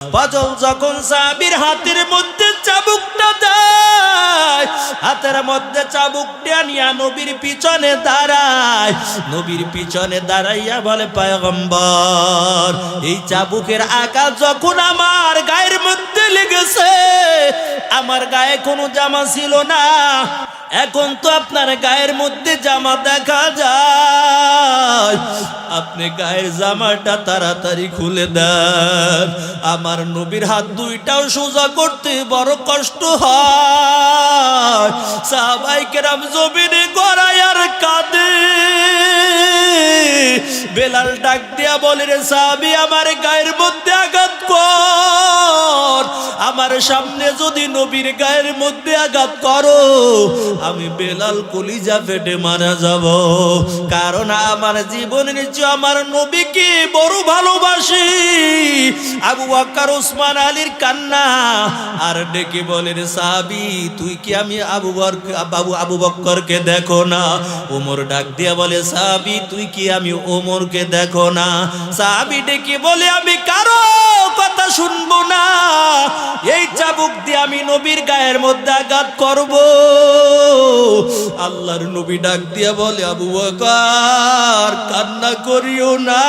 ফজল যখন সাবির হাতের মধ্যে চাবুকটা দেয়, হাতের মধ্যে চাবুকটা নিয়ে নবীর পিছনে দাঁড়ায়। নবীর পিছনে দাঁড়াইয়া বলে, পয়গম্বর, এই চাবুকের আঘাত যখন আমার গায়ের মধ্যে লেগেছে, আমার গায়ে কোনো জামা ছিল না। এখন তো আপনার গায়ের মধ্যে জামা দেখা যায়। আপনি গায়ের জামাটা তাড়াতাড়ি খুলে দেন। আমার নবীর হাত দুইটাও সোজা করতে বড় কষ্ট হয়। সাহবাইকেরাম জমিনে গড়ায় আর কাঁদে। বেলাল ডাক দিয়া বলে রে সাহাবি, আমার গায়ের মধ্যে আঘাত কর। আমার সামনে যদি নবীর গায়ের মধ্যে আঘাত করো, আমি বেলাল কলিজা ফেটে মারা যাব। কারণ আমার জীবনের চেয়ে আমার নবীকে বড় ভালোবাসি। আবু আক্কার ওসমান আলীর কান্না। আর ডেকে বলে রে সাহাবি, তুই কি আমি আবু বাবু আবু বক্করকে দেখো না? ওমর ডাক দিয়া বলে, সাহাবি, তুই কি আমি ওমরকে দেখো না। সাহাবি ডেকে বলে, আমি কারও কথা শুনব না। এই চাবুক দিয়ে আমি নবীর গায়ের মধ্যে আঘাত করব। আল্লাহর নবী ডাক দিয়ে বলে, আবু বকর, কান্না করিও না।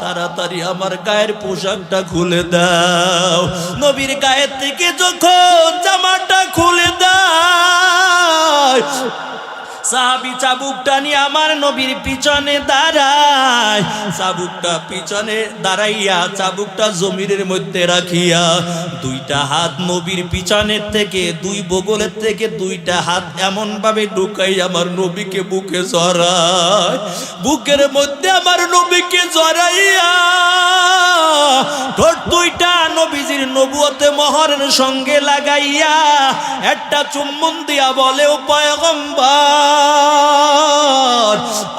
তাড়াতাড়ি আমার গায়ের পোশাকটা খুলে দাও। নবীর গায়ের থেকে যখন জামাটা খুলে দাও সাহাবি চাবুকটা নিয়ে আমার নবীর পিছনে দাঁড়ায়। চাবুকটা পিছনে দাঁড়াইয়া চাবুকটা জমিনের মধ্যে রাখিয়া দুইটা হাত নবীর পিছনের থেকে, দুই বগলের থেকে দুইটা হাত এমন ভাবে ঢুকাই আমার নবীকে বুকে জড়ায়। বুকের মধ্যে আমার নবীকে জড়াইয়া মহরের সঙ্গে লাগাইয়া একটা চুম্বন দিয়া বলে পয়গম্বর,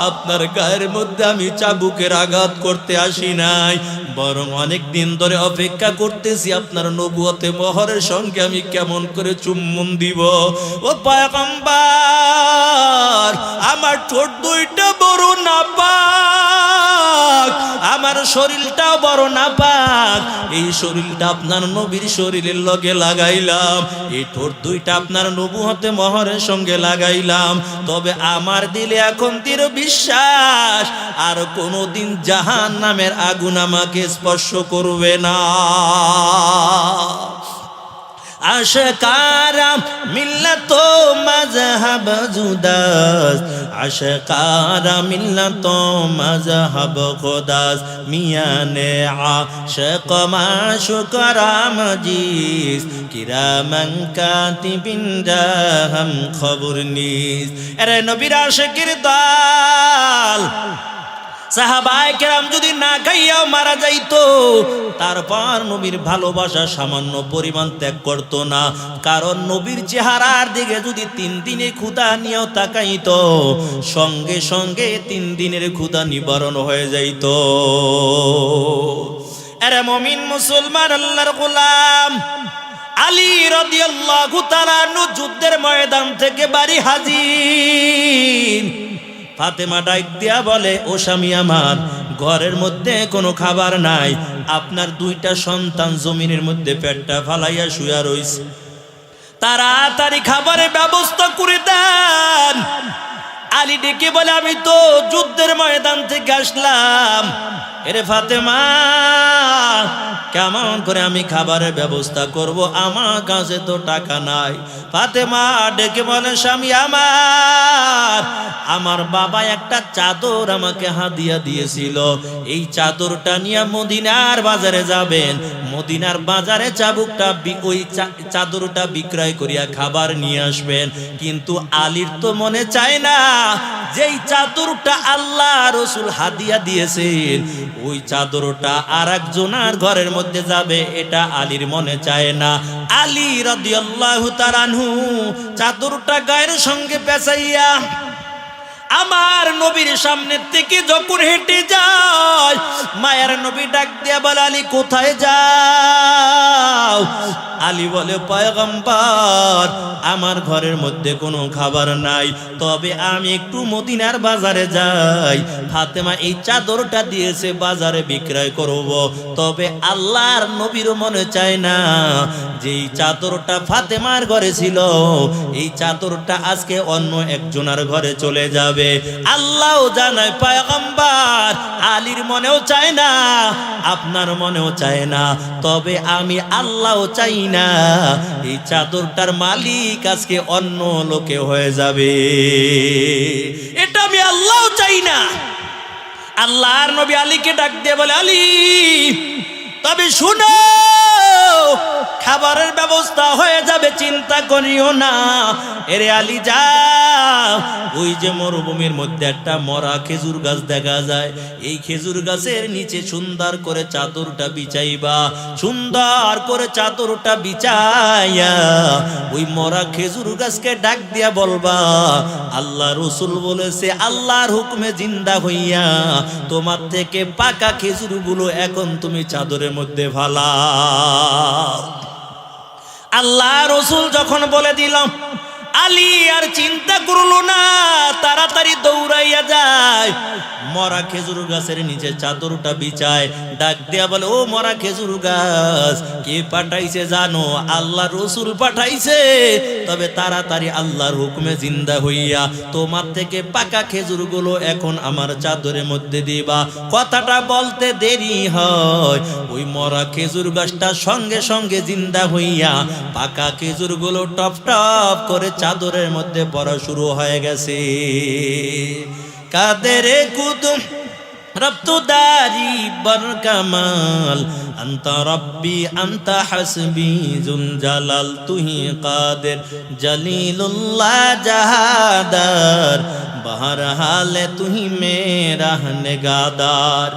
আপনার গায়ের মধ্যে আমি চাবুকের আঘাত করতে আসি নাই। বরং অনেক দিন ধরে অপেক্ষা করতেছি আপনার নবুয়তে মহরের সঙ্গে আমি কেমন করে চুম্বন দিব। ও পয়গম্বর, আমার ঠোঁট দুইটা বড় না আমার শরীরটাও বড় না পাক। এই শরীরটা আপনার নবীর শরীরের লগে লাগাইলাম। এই ঠোঁট দুইটা আপনার নবু হতে মহরের সঙ্গে লাগাইলাম। তবে আমার দিলে এখন তীর বিশ্বাস, আর কোনোদিন জাহান নামের আগুন আমাকে স্পর্শ করবে না। আশকারা মিল্লত মজহব জুদাস। আশকারা মিল্লত মজহব খুদাস। মিয়ানে আশক মাশুকরা মজিস কিরামান কাতিবিন রাহম খবর নিস। আরে নবীর আশিকের দল। সাহাবায় কেরাম যদি না খাইয়াও মারা যাইতো, তারপর নবীর ভালোবাসা সামান্য পরিমাণ ত্যাগ করতো না। কারণ নবীর চেহারার দিকে যদি তিন দিনে ক্ষুদা নিয়েও তাকাইত, সঙ্গে সঙ্গে তিন দিনের ক্ষুদা নিবারণ হয়ে যাইত। এরে মমিন মুসলমান, আল্লাহর গোলাম, আলী রাদিয়াল্লাহু তাআলা যুদ্ধের ময়দান থেকে বাড়ি হাজির। ফাতেমা ডাইক দিয়া বলে, ও স্বামী আমার, ঘরের মধ্যে কোনো খাবার নাই। আপনার দুইটা সন্তান জমিনের মধ্যে পেটটা ফালাইয়া শুয়া রইছে। তাড়াতাড়ি খাবারের ব্যবস্থা করে দেন। আলী ডেকে বলে, আমি তো যুদ্ধের ময়দান থেকে আসলাম। এরে ফাতেমা, কেমন করে আমি খাবারের ব্যবস্থা করব? আমার কাছে তো টাকা নাই। ফাতেমা ডেকে বলে, স্বামী আমার আমার বাবা একটা চাদর আমাকে হাদিয়া দিয়েছিল। এই চাদরটা নিয়ে মদিনার বাজারে যাবেন। মদিনার বাজারে চাবুকটা ওই চাদরটা বিক্রয় করিয়া খাবার নিয়ে আসবেন। কিন্তু আলীর তো মনে চায় না, যেই চাদরটা আল্লাহ রসুল হাদিয়া দিয়েছেন, ওই চাদরটা আর একজনার ঘরের মধ্যে যাবে, এটা আলীর মনে চায় না। আলী রাদিয়াল্লাহু তাআলাহু চাদরটা গায়ের সঙ্গে পেঁচাইয়া আমার নবীর সামনে থেকে যখন হেঁটে যায়, মায়ের নবী ডাক দিয়া বলে, আলী, কোথায় যাও? আলী বলে, পয়গম্বর, আমার ঘরের মধ্যে কোনো খাবার নাই। তবে আমি একটু মদিনার বাজারে যাই। ফাতেমা এই চাদরটা দিয়েছে, বাজারে বিক্রয় করব। তবে আল্লাহর নবীর মনে চায় না যে এই চাদরটা ফাতেমার ঘরে ছিল, এই চাদরটা আজকে অন্য একজনের ঘরে চলে যাবে। আল্লাহও জানায়, পয়গম্বর, আলীর মনেও চায় না, আপনার মনেও চায় না। তবে আমি আল্লাহও চাই না এই চাদরটার মালিক আজকে অন্য লোকে হয়ে যাবে। এটা আমি আল্লাহ চাই না। আল্লাহ আর নবী আলীকে ডাক দিয়ে বলে, আলী, তবে শুনো, খাবারের ব্যবস্থা হয়ে যাবে, চিন্তা করিও না। এরে আলী, যা। ওই যে মরুভূমির মধ্যে একটা মরা খেজুর গাছ দেখা যায়। এই খেজুর গাছের নিচে সুন্দর করে চাদরটা বিছাইবা। সুন্দর করে চাদরটা বিছাইয়া ওই মরা খেজুর গাছকে ডাক দিয়া বলবা, আল্লাহ রসুল বলেছে, আল্লাহর হুকুমে জিন্দা হইয়া তোমার থেকে পাকা খেজুরগুলো এখন তুমি চাদরের মধ্যে ফালা আল্লাহ রসুল যখন বলে দিলাম আলী আর চিন্তা করল না, তাড়াতাড়ি দৌড়াইয়া যায়। মরা খেজুর গাছের নিচে চাদরটা বিছায়, ডাক দিয়া বলে, ও মরা খেজুর গাছ, কে পাঠাইছে জানো? আল্লাহ রসুল পাঠাইছে। তবে তাড়াতাড়ি আল্লাহর হুকুমে জিন্দা হইয়া, তোমার থেকে পাকা খেজুরগুলো এখন আমার চাদরের মধ্যে দিবা। কথাটা বলতে দেরি হয়। ওই মরা খেজুর গাছটা সঙ্গে সঙ্গে জিন্দা হইয়া, পাকা খেজুরগুলো টপ টপ করে চাদরের মধ্যে পড়া শুরু হয়ে গেছে। কাদের কুতুম রপ্তদারি বরকমাল অন্ত রব্বি অন্ত হসবি জুল জালাল তুহি কাদের, জলিলুল্লাহ জাহাদার, বহর হালে তুহি মেরা নেগাদার।